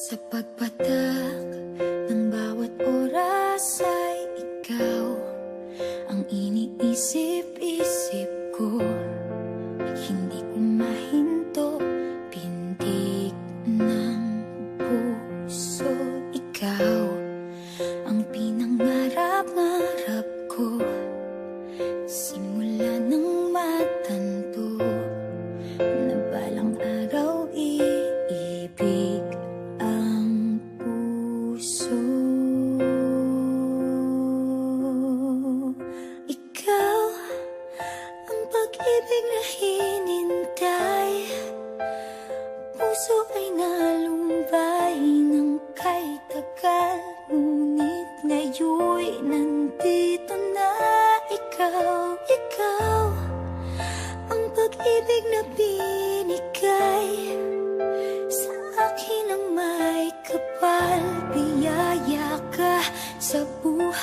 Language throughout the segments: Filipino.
Sa pagpatak ng bawat oras ay ikaw Ang iniisip-isip ko. Hindi ko mahinto Pindig ng puso. Ikaw ang pinang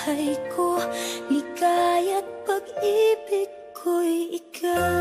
buhay ko Ligaya't pag-ibig ko'y ikaw.